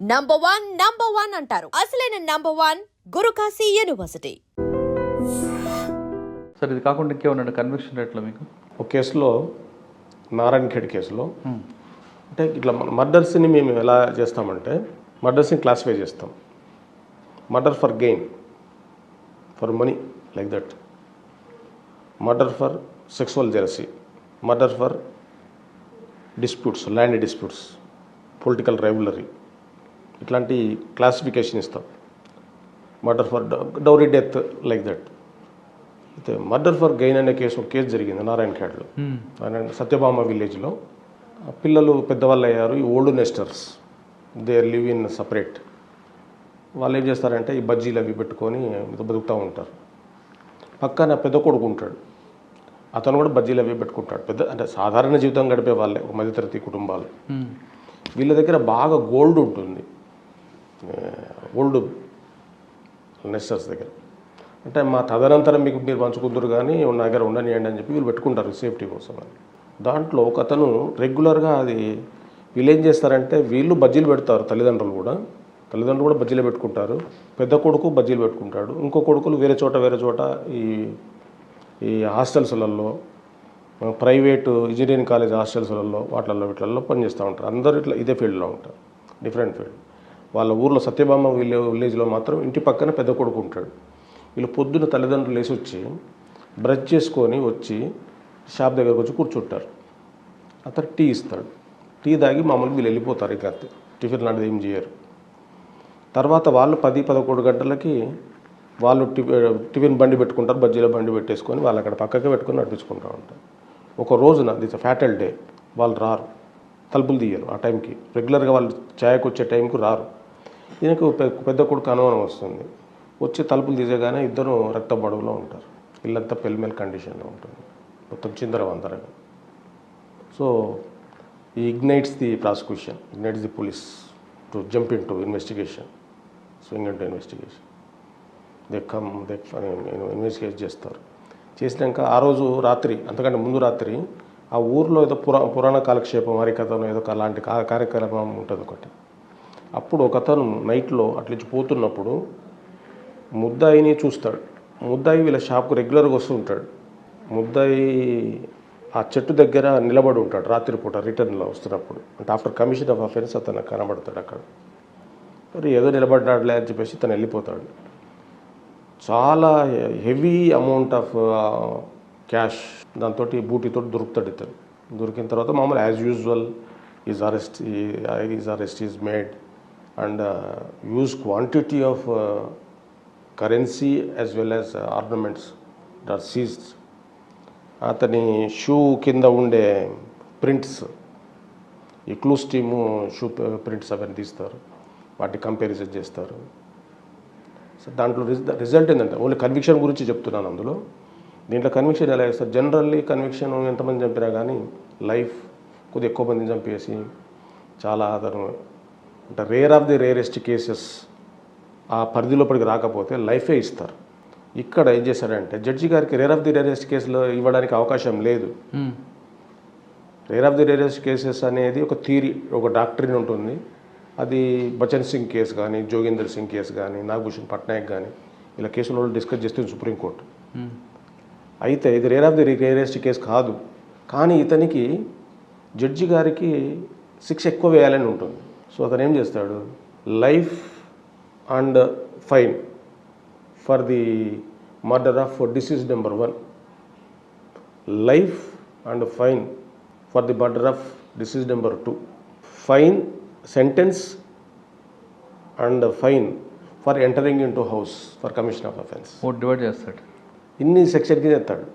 Number one number one అంటారు. అసలైన number one Gurukashi university sir ఇది కాకుండా ఇంకేమన్నా కన్విక్షన్ రేట్లో మీకు? ఒక కేసులో నారాయణ ఖేడ్ కేసులో అంటే ఇట్లా మర్డర్స్ని మేము ఎలా చేస్తామంటే మర్డర్స్ని క్లాసిఫై చేస్తాం. Murder for gain for money like that murder for sexual jealousy murder for disputes land disputes political rivalry ఇట్లాంటి క్లాసిఫికేషన్ ఇస్తాం. Murder for dowry death like that అయితే మర్డర్ ఫర్ గెయిన్ అనే కేసు ఒక కేసు జరిగింది నారాయణ ఖేడ్లో నారాయణ సత్యభామ విలేజ్లో పిల్లలు పెద్దవాళ్ళు అయ్యారు ఈ old nesters they live in separate వాళ్ళు ఏం చేస్తారంటే ఈ బజ్జీలు అవి పెట్టుకొని బతుకుతూ ఉంటారు. పక్కన పెద్ద కొడుకు ఉంటాడు. అతను కూడా బజ్జీలు అవి పెట్టుకుంటాడు. పెద్ద అంటే సాధారణ జీవితం గడిపే వాళ్ళే ఒక మధ్యతరగతి కుటుంబాలు. వీళ్ళ దగ్గర బాగా గోల్డ్ ఉంటుంది. ఓల్డ్ నెస్టర్స్ దగ్గర. అంటే మా తదనంతరం మీకు మీరు పంచుకుందరు కానీ నా దగ్గర ఉండనియండి అని చెప్పి వీళ్ళు పెట్టుకుంటారు సేఫ్టీ కోసం అని. దాంట్లో ఒక అతను రెగ్యులర్గా అది వీళ్ళు ఏం చేస్తారంటే వీళ్ళు బజ్జీలు పెడతారు తల్లిదండ్రులు కూడా. తల్లిదండ్రులు కూడా బజ్జీలు పెట్టుకుంటారు. పెద్ద కొడుకు బజ్జీలు పెట్టుకుంటాడు. ఇంకో కొడుకులు వేరే చోట వేరే చోట ఈ ఈ హాస్టల్స్లలో ప్రైవేటు ఇంజనీరింగ్ కాలేజ్ హాస్టల్స్లలో వాటిల్లో వీటిలలో పనిచేస్తూ ఉంటారు. అందరూ ఇట్లా ఇదే ఫీల్డ్లో ఉంటారు. Different field. వాళ్ళ ఊర్లో సత్యభామ విలేజ్లో మాత్రం ఇంటి పక్కన పెద్ద కొడుకు ఉంటాడు. వీళ్ళు పొద్దున్న తల్లిదండ్రులు లేచి వచ్చి బ్రష్ చేసుకొని వచ్చి షాప్ దగ్గరకు వచ్చి కూర్చుంటారు. అతను టీ ఇస్తాడు. టీ తాగి మామూలుగా వీళ్ళు వెళ్ళిపోతారు ఇక అంతే. టిఫిన్ లాంటిది ఏం చేయరు. తర్వాత వాళ్ళు పది పదకొండు గంటలకి వాళ్ళు టిఫిన్ బండి పెట్టుకుంటారు. బజ్జీల బండి పెట్టేసుకొని వాళ్ళు అక్కడ పక్కకే పెట్టుకొని నడిపించుకుంటూ ఉంటారు. ఒక రోజున దిస్ ఫ్యాటల్ డే వాళ్ళు రారు. తలుపులు తీయరు ఆ టైంకి. రెగ్యులర్గా వాళ్ళు ఛాయకు వచ్చే టైంకి రారు. ఈయనకు పెద్ద కొడుకు అనుమానం వస్తుంది. వచ్చి తలుపులు తీసేగానే ఇద్దరు రక్త బడుగులో ఉంటారు. ఇల్లంతా పెల్మెల్ కండిషన్లో ఉంటుంది. మొత్తం చిందర అందరగా సో ఈ ignites the prosecution ignites the police to jump in to investigation swing in to investigation. They come they investigate చేస్తారు. చేసినాక ఆ రోజు రాత్రి అంతకంటే ముందు రాత్రి ఆ ఊర్లో ఏదో పురా పురాణ కాలక్షేపం హరికథను ఏదో ఒక అలాంటి కార్యక్రమం ఉంటుంది ఒకటి. అప్పుడు ఒక అతను నైట్లో అట్లించి పోతున్నప్పుడు ముద్దాయిని చూస్తాడు ముద్దాయి వీళ్ళ షాప్కు రెగ్యులర్గా వస్తూ ఉంటాడు ముద్దాయి ఆ చెట్టు దగ్గర నిలబడి ఉంటాడు రాత్రిపూట రిటర్న్లో వస్తున్నప్పుడు అంటే ఆఫ్టర్ కమిషన్ ఆఫ్ అఫెన్స్ అతను కనబడతాడు అక్కడ మరి ఏదో నిలబడ్డాడులే అని చెప్పేసి తను వెళ్ళిపోతాడు చాలా హెవీ అమౌంట్ ఆఫ్ క్యాష్ దాంతో బూటీతో దొరుకుతాడు ఇతను దొరికిన తర్వాత మామూలు as usual is arrest is arrest is made and use quantity of currency as well as ornaments that seize అతని షూ కింద ఉండే ప్రింట్స్ ఈ క్లూస్ టీము షూ ప్రింట్స్ అవన్నీ తీస్తారు. వాటి కంపారిజన్ చేస్తారు. సో దాంట్లో రిజ- రిజల్ట్ ఏంటంటే ఓన్లీ కన్విక్షన్ గురించి చెప్తున్నాను అందులో. దీంట్లో కన్విక్షన్ ఎలా చేస్తారు? జనరల్లీ కన్విక్షన్ ఎంతమంది చంపినా కానీ లైఫ్ కొద్దిగా ఎక్కువ మందిని చంపేసి చాలా అతను అంటే rare of the rarest cases ఆ పరిధి లోపలికి రాకపోతే లైఫే ఇస్తారు. ఇక్కడ ఏం చేశారంటే జడ్జి గారికి రేర్ ఆఫ్ ది రేరెస్ట్ కేసులో ఇవ్వడానికి అవకాశం లేదు. Rare of the rarest cases అనేది ఒక థీరీ ఒక డాక్టరీన్ ఉంటుంది. అది బచన్ సింగ్ కేసు కానీ జోగేందర్ సింగ్ కేసు కానీ నాగభూషణ్ పట్నాయక్ కానీ ఇలా కేసులో డిస్కస్ చేస్తుంది సుప్రీంకోర్టు అయితే ఇది rare of the rarest case కాదు. కానీ ఇతనికి జడ్జి గారికి శిక్ష ఎక్కువ వేయాలని ఉంటుంది. సో అతను ఏం చేస్తాడు? Life and fine for the murder of deceased number one. Life and fine for the murder of deceased number two. Fine sentence and fine for entering in to house for commission of offence. Divide చేస్తాడు. ఇన్ని section కింద ఎత్తాడు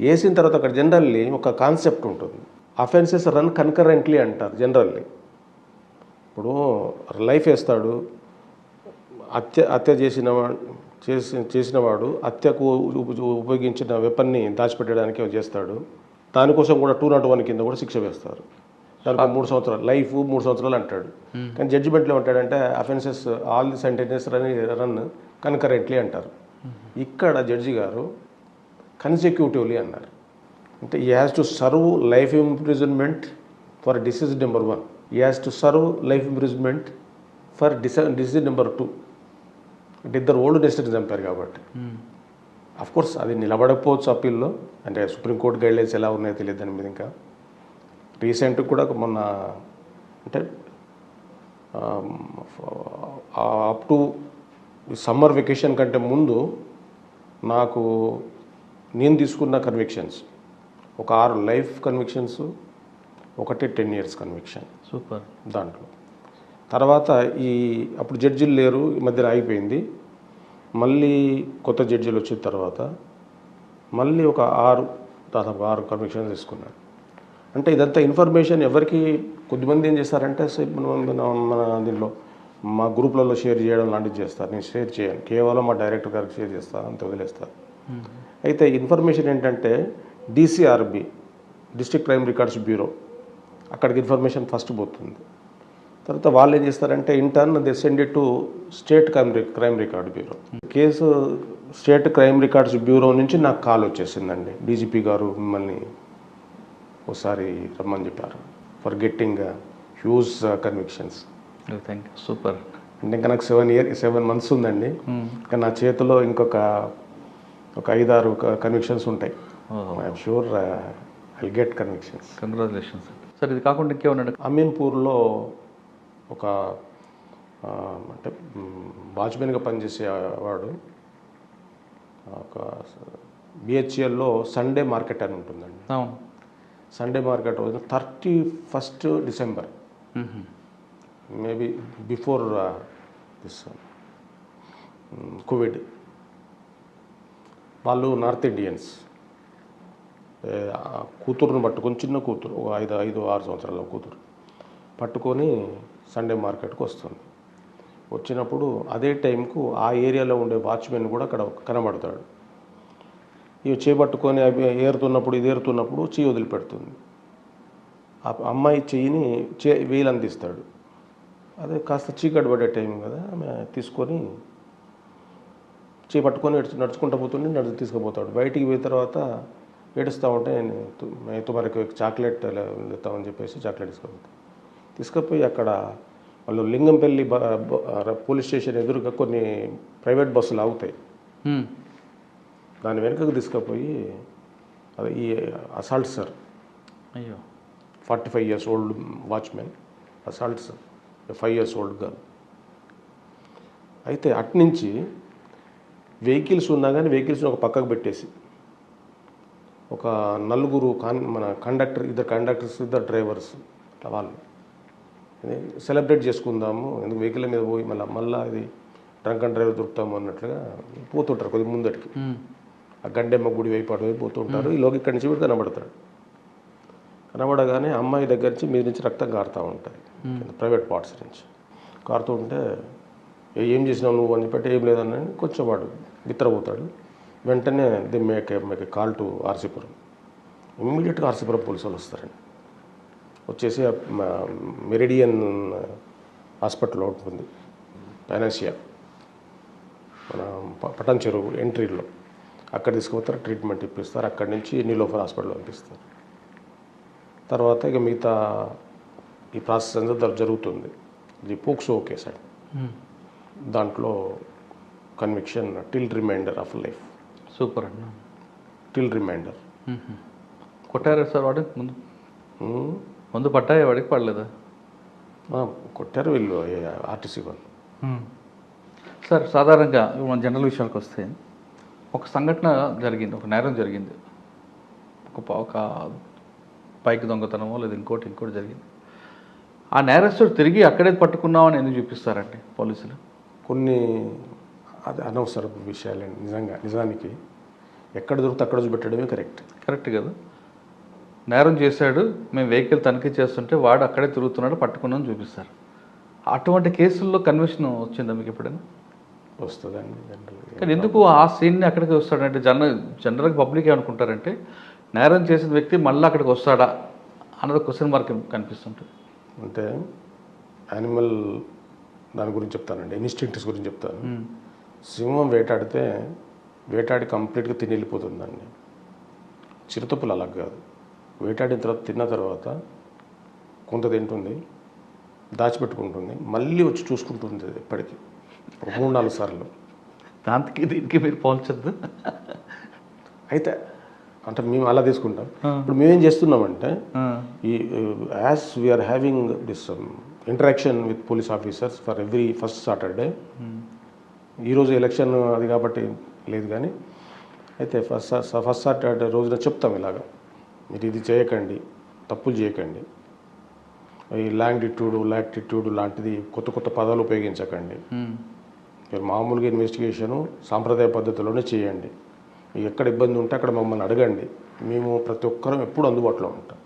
వేసిన తర్వాత అక్కడ generally ఒక concept ఉంటుంది. Offences run concurrently అంటారు జనరల్లీ ఇప్పుడు లైఫ్ వేస్తాడు. హత్య హత్య చేసిన చేసి చేసినవాడు హత్యకు ఉపయోగించిన వెపన్ని దాచిపెట్టడానికి చేస్తాడు. దానికోసం కూడా టూ నాట్ వన్ కింద కూడా శిక్ష వేస్తారు. దానికి మూడు సంవత్సరాలు లైఫ్ మూడు సంవత్సరాలు అంటాడు. కానీ జడ్జిమెంట్లో ఏమంటాడంటే offences all the sentences run run concurrently అంటారు. ఇక్కడ జడ్జి గారు కన్సెక్యూటివ్లీ అన్నారు. అంటే he has to serve life imprisonment for deceased number one he has to serve life imprisonment for డిస decision number two అంటే ఇద్దరు ఓల్డ్ నెస్టర్ని చంపారు కాబట్టి. అఫ్ కోర్స్ అది నిలబడకపోవచ్చు అప్పీల్లో. అంటే సుప్రీంకోర్టు గైడ్లైన్స్ ఎలా ఉన్నాయో తెలియదు దాని మీద ఇంకా. రీసెంట్ కూడా మొన్న అంటే అప్ టు సమ్మర్ వెకేషన్ కంటే ముందు నాకు నేను తీసుకున్న కన్విక్షన్స్ ఒక ఆరు లైఫ్ కన్విక్షన్స్ ఒకటి టెన్ ఇయర్స్ కన్విక్షన్ సూపర్. దాంట్లో. తర్వాత ఈ అప్పుడు జడ్జిలు లేరు ఈ మధ్యన ఆగిపోయింది. మళ్ళీ కొత్త జడ్జిలు వచ్చిన తర్వాత మళ్ళీ ఒక ఆరు దాదాపు ఆరు కన్విక్షన్స్ తీసుకున్నాడు. అంటే ఇదంతా ఇన్ఫర్మేషన్ ఎవరికి కొద్దిమంది ఏం చేస్తారంటే మన- మన దీనిలో మా గ్రూప్లలో షేర్ చేయడం లాంటివి చేస్తారు. నేను షేర్ చేయను. కేవలం మా డైరెక్టర్ గారికి షేర్ చేస్తాను అంత వదిలేస్తాను అయితే ఇన్ఫర్మేషన్ ఏంటంటే DCRB district crime records bureau అక్కడికి ఇన్ఫర్మేషన్ ఫస్ట్ పోతుంది. తర్వాత వాళ్ళు ఏం చేస్తారంటే in turn they send it to state crime crime record bureau case state crime records bureau నుంచి నాకు కాల్ వచ్చేసిందండి. డీజీపీ గారు మిమ్మల్ని ఒకసారి రమ్మని చెప్పారు. For getting huge convictions thank you super అంటే ఇంకా నాకు సెవెన్ ఇయర్ సెవెన్ మంత్స్ ఉందండి. ఇంకా నా చేతిలో ఇంకొక ఒక ఐదారు కన్విక్షన్స్ ఉంటాయి. I'm sure I get convictions congratulations sir ఇది కాకుండా ఇంకేమన్నాడు అమీన్పూర్లో ఒక అంటే వాచ్మెన్గా పనిచేసే వాడు ఒక బిహెచ్ఎల్లో సండే మార్కెట్ అని ఉంటుందండి. అవును. సండే మార్కెట్ రోజున thirty first December. Maybe before this Covid. వాళ్ళు నార్త్ ఇండియన్స్. కూతురును పట్టుకొని చిన్న కూతురు ఒక ఐదు ఐదు ఆరు సంవత్సరాల కూతురు పట్టుకొని సండే మార్కెట్కి వస్తుంది. వచ్చినప్పుడు అదే టైంకు ఆ ఏరియాలో ఉండే వాచ్మెన్ కూడా అక్కడ కనబడతాడు. ఇవి చేపట్టుకొని అవి ఏరుతున్నప్పుడు ఇది ఏరుతున్నప్పుడు చెయ్యి వదిలిపెడుతుంది. ఆ అమ్మాయి చెయ్యిని చే వేలందిస్తాడు అదే కాస్త చీకటి పడే టైం కదా ఆమె తీసుకొని చేపట్టుకొని పట్టుకొని నడుచుకుంటూ పోతుండే నడుచు తీసుకుపోతాడు. బయటికి పోయిన తర్వాత ఏడుస్తూ ఉంటే నేను తు- మే తుమరికి చాక్లెట్ ఇస్తామని చెప్పేసి చాక్లెట్ తీసుకుపోతాను తీసుకుపోయి అక్కడ వాళ్ళు లింగంపల్లి పోలీస్ స్టేషన్ ఎదురుగా కొన్ని ప్రైవేట్ బస్సులు ఆగుతాయి. దాని వెనుకకు తీసుకుపోయి అది ఈ అసాల్ట్ సార్. అయ్యో. Forty five years old watchman assault sir. Five years old girl. అయితే అట్నుంచి వెహికల్స్ ఉన్నా కానీ వెహికల్స్ని ఒక పక్కకు పెట్టేసి ఒక నలుగురు కాన్ మన కండక్టర్ ఇద్దరు కండక్టర్స్ ఇద్దరు డ్రైవర్స్ అట్లా వాళ్ళు. సెలబ్రేట్ చేసుకుందాము ఎందుకు వెహికల్ మీద పోయి మళ్ళీ మళ్ళీ ఇది డ్రంక్ అండ్ డ్రైవర్ దొరుకుతాము అన్నట్లుగా పోతుంటారు కొద్ది ముందటికి. ఆ గండెమ్మ గుడి వైపు అటు పోతుంటారు ఈ లోకి ఇక్కడి నుంచి వీడు కనబడతాడు. కనబడగానే అమ్మాయి దగ్గర నుంచి మీద నుంచి రక్తం కారుతూ ఉంటాయి. ప్రైవేట్ పార్ట్స్ నుంచి. కారుతూ ఉంటే "ఏ- ఏం చేసినావు నువ్వు? అని చెప్పి ఏం లేదని కొంచెం వాడు బిత్తరపోతాడు. వెంటనే the make make call to RC Puram ఇమ్మీడియట్గా ఆర్సీపురం పోలీసు వాళ్ళు వస్తారండి. వచ్చేసి మెరిడియన్ హాస్పిటల్ ఉంటుంది. పైనాసియా మన పటాన్ చెరువు ఎంట్రీలో. అక్కడ తీసుకుపోతారు ట్రీట్మెంట్ ఇప్పిస్తారు. అక్కడి నుంచి నీలోఫర్ హాస్పిటల్ పంపిస్తారు. తర్వాత ఇక మిగతా ఈ ప్రాసెస్ అంతా జరు- జరుగుతుంది. ఇది పోక్సో కేసు అండి. దాంట్లో conviction till remainder of life super అన్న. టిల్ రిమైండర్ కొట్టారా సార్ వాడు? ముందు. ముందు పట్టాయా వాడికి పడలేదా? కొట్టారు వీళ్ళు ఆర్టీసీ వాళ్ళు. సార్ సాధారణంగా మన జనరల్ విషయాలకు వస్తే ఒక సంఘటన జరిగింది ఒక నేరం జరిగింది. ఒక ఒక బైక్ దొంగతనమో లేదా ఇంకోటి ఇంకోటి జరిగింది. ఆ నేరస్తుడు తిరిగి అక్కడే పట్టుకున్నామని ఎందుకు చూపిస్తారండి పోలీసులు? కొన్ని అది అనవసరపు విషయాలండి నిజంగా నిజానికి. ఎక్కడ దొరికితే అక్కడ చూపెట్టడమే కరెక్ట్. కరెక్ట్ కదా. నేరం చేశాడు మేము వెహికల్ తనిఖీ చేస్తుంటే వాడు అక్కడే తిరుగుతున్నాడు పట్టుకున్నాం చూపిస్తారు. అటువంటి కేసుల్లో కన్విషన్ వచ్చిందా మీకు ఎప్పుడైనా? వస్తుందండి జనరల్ కానీ ఎందుకు ఆ సీన్ని అక్కడికి వస్తాడంటే జన జనరల్గా పబ్లిక్ ఏమనుకుంటారంటే నేరం చేసిన వ్యక్తి మళ్ళీ అక్కడికి వస్తాడా అన్నది క్వశ్చన్ మార్క్ కనిపిస్తుంటుంది? అంటే యానిమల్ దాని గురించి చెప్తానండి ఇన్స్టింక్ట్స్ గురించి చెప్తాను. సింహం వేటాడితే వేటాడి కంప్లీట్గా తిని వెళ్ళిపోతుందండి చిరుతపులు అలా కాదు. వేటాడిన తర్వాత తిన్న తర్వాత కొంత తింటుంది దాచిపెట్టుకుంటుంది మళ్ళీ వచ్చి చూసుకుంటుంది అది ఎప్పటికీ మూడు నాలుగు సార్లు. దానికి దీనికి మీరు పోల్చొద్దు. అయితే అంటే మేము అలా తీసుకుంటాం. ఇప్పుడు మేమేం చేస్తున్నామంటే ఈ as we are having this interaction with police officers for every first Saturday ఈరోజు ఎలక్షన్ అది కాబట్టి లేదు కానీ అయితే ఫస్ట్ ఫస్ట్ సాటర్డే రోజున చెప్తాం ఇలాగా. మీరు ఇది చేయకండి తప్పులు చేయకండి. ఈ లాంగిట్యూడ్ లాక్టిట్యూడ్ లాంటిది కొత్త కొత్త పదాలు ఉపయోగించకండి. మీరు మామూలుగా ఇన్వెస్టిగేషను సాంప్రదాయ పద్ధతిలోనే చేయండి. ఎక్కడ ఇబ్బంది ఉంటే అక్కడ మమ్మల్ని అడగండి. మేము ప్రతి ఒక్కరం ఎప్పుడు అందుబాటులో ఉంటాం.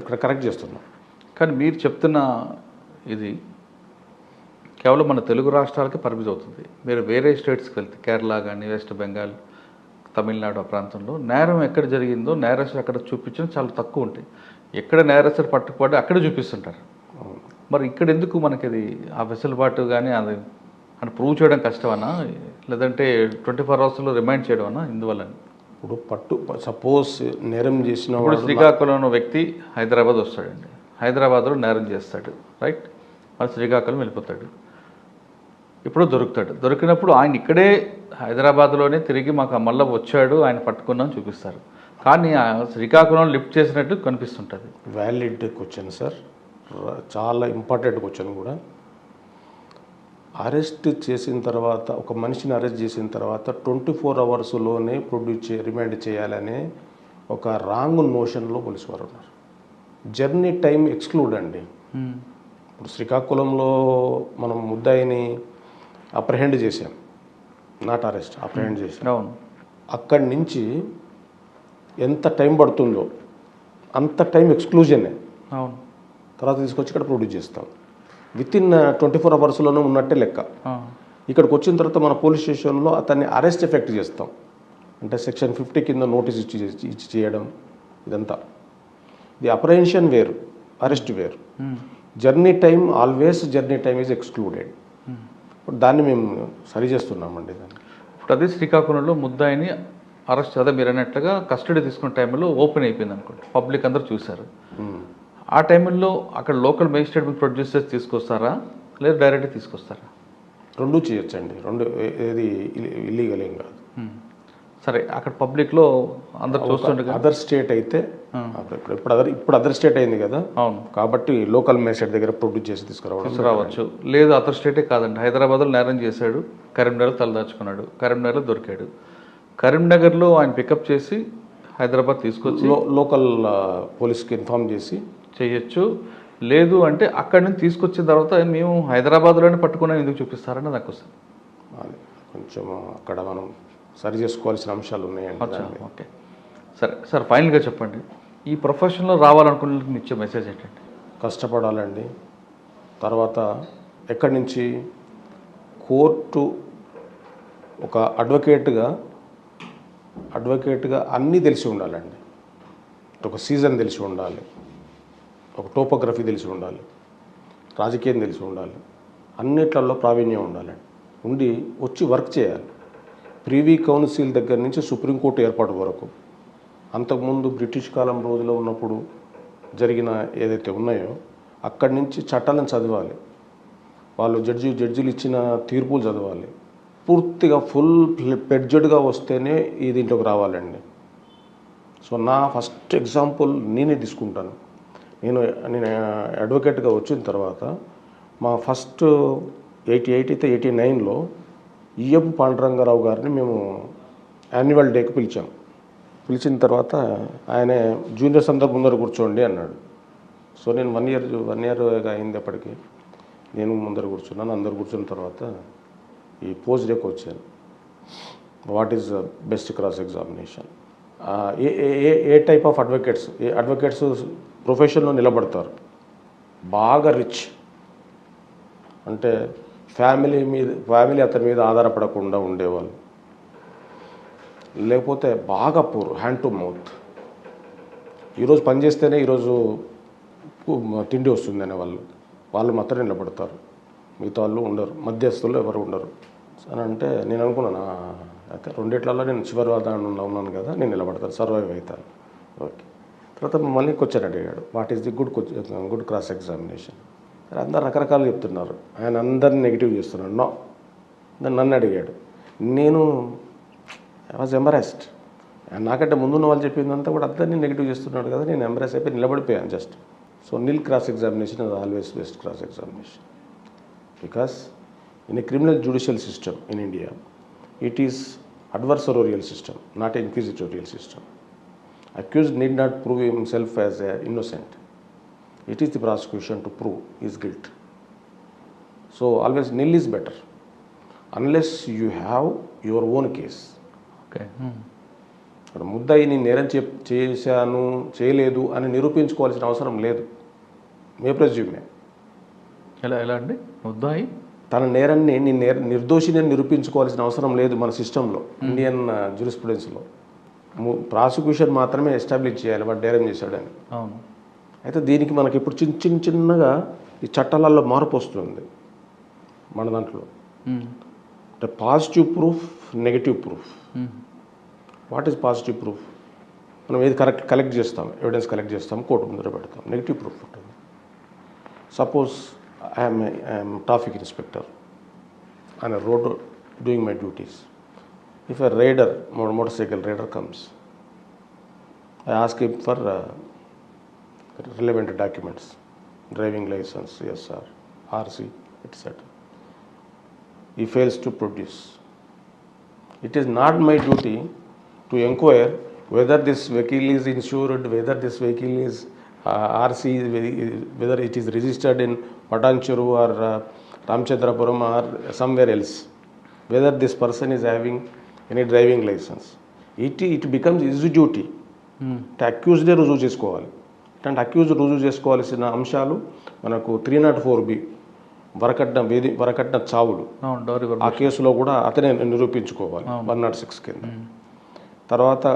ఇక్కడ కరెక్ట్ చేస్తున్నాం. కానీ మీరు చెప్తున్న ఇది కేవలం మన తెలుగు రాష్ట్రాలకి పరిమితి అవుతుంది. మీరు వేరే స్టేట్స్కి వెళ్తే కేరళ కానీ వెస్ట్ బెంగాల్ తమిళనాడు ఆ ప్రాంతంలో నేరం ఎక్కడ జరిగిందో నేరస్తులు అక్కడ చూపించడం చాలా తక్కువ ఉంటాయి. ఎక్కడ నేరస్తులు పట్టుకుపడి అక్కడ చూపిస్తుంటారు. మరి ఇక్కడ ఎందుకు మనకి అది ఆ వెసులుబాటు కానీ అది అని ప్రూవ్ చేయడం కష్టమనా? లేదంటే ట్వంటీ ఫోర్ అవర్స్లో రిమైండ్ చేయడం అన్నా ఇందువల్ల ఇప్పుడు పట్టు సపోజ్ నేరం చేసిన ఇప్పుడు శ్రీకాకుళం వ్యక్తి హైదరాబాద్ వస్తాడండి. హైదరాబాద్లో నేరం చేస్తాడు రైట్? మరి శ్రీకాకుళం వెళ్ళిపోతాడు. ఇప్పుడు దొరుకుతాడు. దొరికినప్పుడు ఆయన ఇక్కడే హైదరాబాద్లోనే తిరిగి మాకు మళ్ళీ వచ్చాడు ఆయన పట్టుకున్నాం చూపిస్తారు. కానీ శ్రీకాకుళం లిఫ్ట్ చేసినట్టు కనిపిస్తుంటుంది. Valid question sir. చాలా ఇంపార్టెంట్ క్వశ్చన్ కూడా. అరెస్ట్ చేసిన తర్వాత ఒక మనిషిని అరెస్ట్ చేసిన తర్వాత ట్వంటీ ఫోర్ అవర్స్లోనే ప్రొడ్యూస్ చే రిమాండ్ చేయాలనే ఒక రాంగ్ నోషన్లో పోలీసు వారు ఉన్నారు. జర్నీ టైం ఎక్స్క్లూడ్ అండి. ఇప్పుడు శ్రీకాకుళంలో మనం ముద్దాయిని అప్రహెండ్ చేసాం నాట్ అరెస్ట్ అప్రహెండ్ చేసాం అవును. అక్కడి నుంచి ఎంత టైం పడుతుందో అంత టైం ఎక్స్క్లూజనే అవును. తర్వాత తీసుకొచ్చి ఇక్కడ ప్రొడ్యూస్ చేస్తాం. విత్ ఇన్ ట్వంటీ ఫోర్ అవర్స్లోనే ఉన్నట్టే లెక్క. ఇక్కడికి వచ్చిన తర్వాత మన పోలీస్ స్టేషన్లో అతన్ని అరెస్ట్ ఎఫెక్ట్ చేస్తాం. అంటే సెక్షన్ ఫిఫ్టీ కింద నోటీస్ ఇచ్చి ఇచ్చి చేయడం ఇదంతా. ది అప్రహెన్షన్ వేరు అరెస్ట్ వేరు. Journey time always journey time is excluded దాన్ని మేము సరి చేస్తున్నామండి ఇప్పుడు అదే శ్రీకాకుళంలో ముద్దాయిని అరెస్ట్ అదే మీరు అన్నట్లుగా కస్టడీ తీసుకున్న టైంలో ఓపెన్ అయిపోయింది అనుకోండి. పబ్లిక్ అందరూ చూశారు. ఆ టైంలో అక్కడ లోకల్ మేజిస్ట్రేట్ మీకు ప్రొడ్యూస్ చేసి తీసుకొస్తారా? లేదా డైరెక్ట్గా తీసుకొస్తారా? రెండు చేయొచ్చండి. రెండు ఏది ఇల్లీగల్ ఏం కాదు. సరే అక్కడ పబ్లిక్లో అందరు చూస్తుండగా అదర్ స్టేట్ అయితే అప్పుడు ఇప్పుడు అదర్ ఇప్పుడు అదర్ స్టేట్ అయింది కదా. అవును. కాబట్టి లోకల్ మేజిస్ట్రేట్ దగ్గర ప్రొడ్యూస్ చేసి తీసుకురావడం తీసుకురావచ్చు. లేదు అతని స్టేటే కాదండి. హైదరాబాద్లో నేరం చేశాడు. కరీంనగర్లో తలదాచుకున్నాడు. కరీంనగర్లో దొరికాడు. కరీంనగర్లో ఆయన పికప్ చేసి హైదరాబాద్ తీసుకొచ్చి లోకల్ పోలీస్కి ఇన్ఫామ్ చేసి చేయొచ్చు. లేదు అంటే అక్కడి నుంచి తీసుకొచ్చిన తర్వాత మేము హైదరాబాద్లోనే పట్టుకున్నాం ఎందుకు చూపిస్తారని నాకు వస్తుంది. అది. కొంచెం అక్కడ మనం సరి చేసుకోవాల్సిన అంశాలు ఉన్నాయండి ఓకే. సరే సార్ ఫైనల్గా చెప్పండి. ఈ ప్రొఫెషన్లో రావాలనుకున్న ఇచ్చే మెసేజ్ ఏంటంటే కష్టపడాలండి. తర్వాత ఎక్కడి నుంచి కోర్టు ఒక అడ్వకేట్గా అడ్వకేట్గా అన్నీ తెలిసి ఉండాలండి. ఒక సీజన్ తెలిసి ఉండాలి. ఒక టోపోగ్రఫీ తెలిసి ఉండాలి. రాజకీయం తెలిసి ఉండాలి. అన్నిట్లలో ప్రావీణ్యం ఉండాలండి. ఉండి వచ్చి వర్క్ చేయాలి. ప్రీవీ కౌన్సిల్ దగ్గర నుంచి సుప్రీంకోర్టు ఏర్పాటు వరకు అంతకుముందు బ్రిటిష్ కాలం రోజులో ఉన్నప్పుడు జరిగిన ఏదైతే ఉన్నాయో అక్కడి నుంచి చట్టాలను చదవాలి. వాళ్ళు జడ్జి జడ్జిలు ఇచ్చిన తీర్పులు చదవాలి. పూర్తిగా ఫుల్ పెడ్జెడ్గా వస్తేనే ఈ దీంట్లోకి రావాలండి. సో నా ఫస్ట్ ఎగ్జాంపుల్ నేనే తీసుకుంటాను. నేను నేను అడ్వకేట్గా వచ్చిన తర్వాత మా ఫస్ట్ ఎయిటీ ఎయిట్ అయితే ఎయిటీ నైన్లో ఈఎం పాండురంగారావు గారిని మేము యాన్యువల్ డేకి పిలిచాం. పిలిచిన తర్వాత ఆయన జూనియర్స్ అందరు ముందర కూర్చోండి అన్నాడు. సో నేను వన్ ఇయర్ వన్ ఇయర్ అయింది అప్పటికి. నేను ముందర కూర్చున్నాను. అందరు కూర్చున్న తర్వాత ఈ పోస్ట్ డేకి వచ్చాను. What is best cross examination? A A- A A type of advocates? A advocates ప్రొఫెషన్లో నిలబడతారు? బాగా రిచ్. అంటే ఫ్యామిలీ మీద ఫ్యామిలీ అతని మీద ఆధారపడకుండా ఉండేవాళ్ళు. లేకపోతే బాగా పూర్ హ్యాండ్ టు మౌత్ ఈరోజు పని చేస్తేనే ఈరోజు తిండి వస్తుంది అనే వాళ్ళు. వాళ్ళు మాత్రం నిలబడతారు. మిగతా వాళ్ళు ఉండరు. మధ్యస్థులు ఎవరు ఉండరు. అని అంటే నేను అనుకున్నాను అయితే రెండిట్లలో నేను చివరి వాదాన్ని ఉన్నాను కదా నేను నిలబడతాను సర్వైవ్ అవుతాను. ఓకే. తర్వాత మళ్ళీ క్వశ్చన్ అడిగాడు. What is the good good cross examination అందరు రకరకాలు చెప్తున్నారు. ఆయన అందరిని నెగిటివ్ చేస్తున్నాడు. నో దాన్ని నన్ను అడిగాడు. నేను ఐ వాజ్ ఎంబరాస్డ్ నాకంటే ముందున్న వాళ్ళు చెప్పిందంతా కూడా అద్దరినీ నెగిటివ్ చేస్తున్నాడు కదా నేను ఎంబరాస్ అయిపోయి నిలబడిపోయాను just so nil cross examination is always best cross examination because in a criminal judicial system in India it is adversarial system not a inquisitorial system accused need not prove himself as a innocent it is the prosecution to prove is guilt so always nil is better unless you have your own case okay ఇక్కడ ముద్దాయి నేను నేరం చే చేశాను చేయలేదు అని నిరూపించుకోవాల్సిన అవసరం లేదు. మే ప్రెజ్యూమే ఎలా ఎలా అండి? ముద్దాయి? తన నేరాన్ని నేను నేర నిర్దోషిని నిరూపించుకోవాల్సిన అవసరం లేదు మన సిస్టంలో ఇండియన్ జూరిస్ప్రుడెన్స్లో ప్రాసిక్యూషన్ మాత్రమే ఎస్టాబ్లిష్ చేయాలి వాడు నేరం చేశాడని. అవును. అయితే దీనికి మనకి ఇప్పుడు చిన్న చిన్న చిన్నగా ఈ చట్టాలలో మార్పు వస్తుంది మన దాంట్లో. అంటే positive proof negative proof. What is positive proof? మనం ఏది కరెక్ట్ కలెక్ట్ చేస్తాం ఎవిడెన్స్ కలెక్ట్ చేస్తాం కోర్టు ముందర పెడతాం. నెగిటివ్ ప్రూఫ్ ఉంటుంది. Suppose I'm I'm traffic inspector. On road doing my duties. If a rider motorcycle rider comes I ask him for relevant documents, driving license, SR, RC, etc. He fails to produce. It is not my duty to inquire whether this vehicle is insured, whether this vehicle is uh, RC, whether it is registered in Patancheru or uh, Ramchandrapuram or somewhere else, whether this person is having any driving license. It, it becomes his duty hmm. అంటే అక్యూజ్డే రుజువు చేసుకోవాలి అంటే accuse రుజువు చేసుకోవాల్సిన అంశాలు మనకు three not four B వరకట్న వేది వరకట్న చావులు. ఆ కేసులో కూడా అతనే నిరూపించుకోవాలి. వన్ నాట్ సిక్స్ కింద. తర్వాత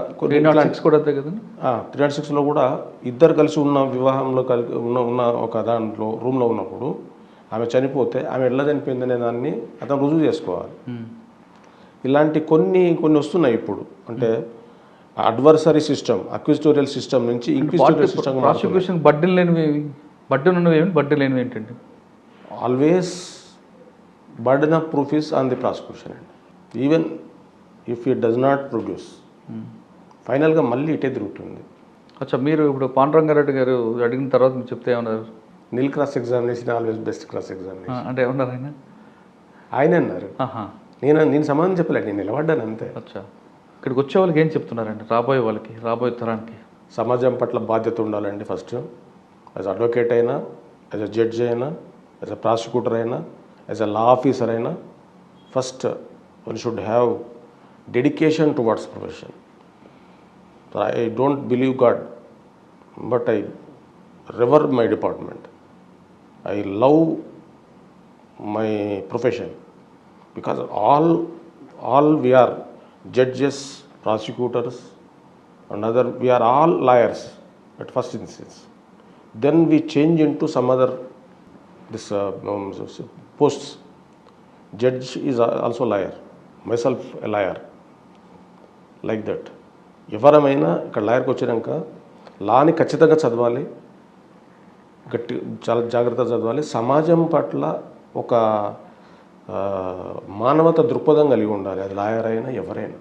త్రీ నాట్ సిక్స్లో కూడా ఇద్దరు కలిసి ఉన్న వివాహంలో కలిసి ఉన్న ఉన్న ఒక దాంట్లో రూమ్లో ఉన్నప్పుడు ఆమె చనిపోతే ఆమె ఎట్లా చనిపోయిందనే దాన్ని అతను రుజువు చేసుకోవాలి. ఇలాంటి కొన్ని కొన్ని వస్తున్నాయి ఇప్పుడు. అంటే అడ్వర్సరీ సిస్టమ్ అక్విజిటోరియల్ సిస్టమ్ నుంచి ఇంక్విజిటోరియల్ సిస్టమ్ ప్రాసిక్యూషన్ లేనివి బడ్డెన్ ఉన్నవి ఏమి? బడ్డెన్ లేనివి ఏంటండి? Always burden of proof is on the prosecution అండి. Even if it does not produce ఫైనల్గా మళ్ళీ ఇటే తిరుగుతుంది. అచ్చా మీరు ఇప్పుడు పాండురంగారెడ్డి గారు అడిగిన తర్వాత మీరు చెప్తే ఏమన్నారు? Nil cross examination always best cross examination అంటే ఏమన్నారు ఆయన? ఆయన అన్నారు. నేను నేను సమాధానం చెప్పలేదు నేను నిలబడ్డాను అంతే. అచ్చా. ఇక్కడికి వచ్చే వాళ్ళకి ఏం చెప్తున్నారండి? రాబోయే వాళ్ళకి రాబోయే తరానికి? సమాజం పట్ల బాధ్యత ఉండాలండి ఫస్ట్. యాజ్ అడ్వకేట్ అయినా యాజ్ అ జడ్జ్ అయినా యాజ్ అ ప్రాసిక్యూటర్ అయినా యాజ్ అ లా ఆఫీసర్ అయినా first one should have dedication towards profession I don't believe God but I revere my department I love my profession because all all we are judges prosecutors and other we are all liars at first instance then we change into some other this uh, judge posts. Judge is also liar. Myself a liar. Like that ఎవరమైనా ఇక్కడ లాయర్కి వచ్చినాక లాని ఖచ్చితంగా చదవాలి గట్టి చాలా జాగ్రత్తగా చదవాలి. సమాజం పట్ల ఒక మానవత దృక్పథం కలిగి ఉండాలి. అది లాయర్ అయినా ఎవరైనా.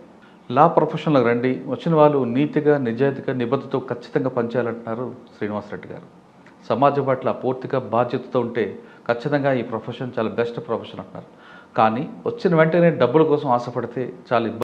లా ప్రొఫెషన్లోకి రండి. వచ్చిన వాళ్ళు నీతిగా నిజాయితీగా నిబద్ధతో ఖచ్చితంగా పనిచేయాలంటున్నారు శ్రీనివాసరెడ్డి గారు. సమాజం పట్ల పూర్తిగా బాధ్యతతో ఉంటే ఖచ్చితంగా ఈ ప్రొఫెషన్ చాలా బెస్ట్ ప్రొఫెషన్ అంటున్నారు. కానీ వచ్చిన వెంటనే డబ్బుల కోసం ఆశపడితే చాలా ఇబ్బంది